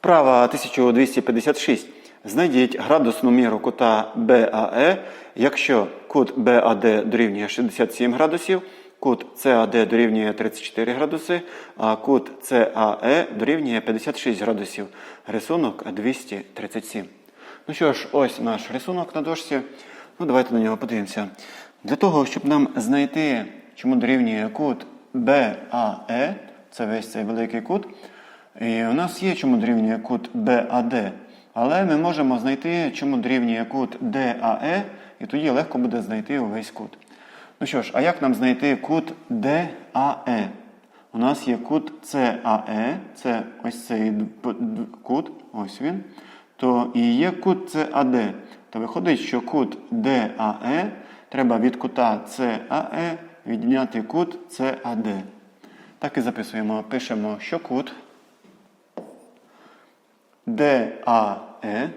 Вправа 1256. Знайдіть градусну міру кута БАЕ, якщо кут БАД дорівнює 67 градусів, кут САД дорівнює 34 градуси, а кут САЕ дорівнює 56 градусів. Рисунок 237. Ну що ж, ось наш рисунок на дошці. Ну, давайте на нього подивимося. Для того, щоб нам знайти, чому дорівнює кут БАЕ, це весь цей великий кут, і у нас є чому дорівнює кут БАД, але ми можемо знайти, чому дорівнює кут ДАЕ, і тоді легко буде знайти увесь кут. Ну що ж, а як нам знайти кут ДАЕ? У нас є кут САЕ, це ось цей кут, ось він. То і є кут САД. То виходить, що кут ДАЕ треба від кута САЕ відняти кут САД. Так і записуємо. Пишемо, що кут ДАЕ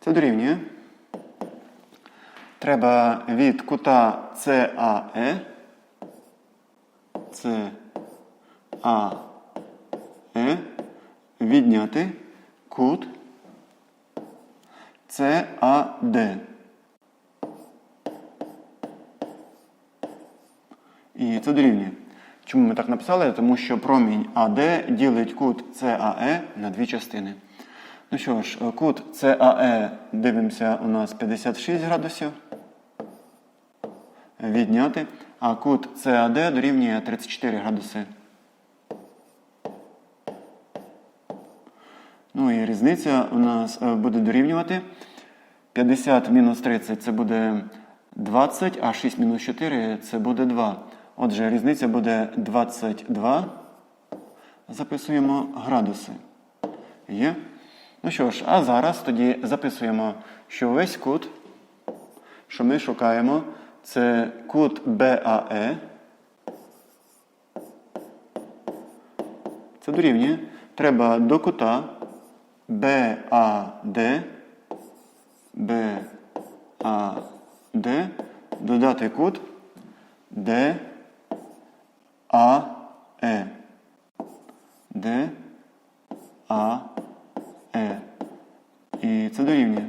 це дорівнює. Треба від кута САЕ САЕ відняти кут САД. І це дорівнює. Чому ми так написали? Тому що промінь АД ділить кут САЕ на дві частини. Ну що ж, кут САЕ дивимося у нас 56 градусів. Відняти. А кут САД дорівнює 34 градуси. Ну і різниця у нас е, буде дорівнювати 50 мінус 30 це буде 20, а 6 мінус 4 це буде 2. Отже, різниця буде 22. Записуємо градуси. Є? Ну що ж, а зараз тоді записуємо, що весь кут, що ми шукаємо, це кут БАЕ. Це дорівнює. Треба до кута БАД, БАД додати кут ДАЕ. ДАЕ. І це дорівнює.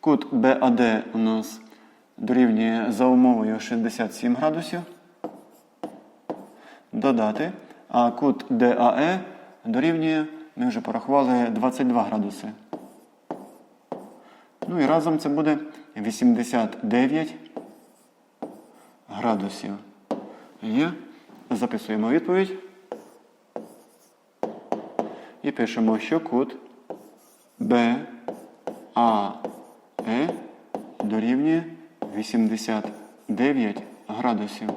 Кут БАД у нас дорівнює за умовою 67 градусів. Додати. А кут ДАЕ дорівнює, ми вже порахували 22 градуси. Ну і разом це буде 89 градусів. Є. Записуємо відповідь. І пишемо, що кут БАЕ дорівнює 89 градусів.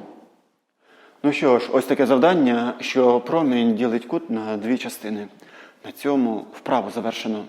Ну що ж, ось таке завдання, що промінь ділить кут на дві частини. На цьому вправу завершено.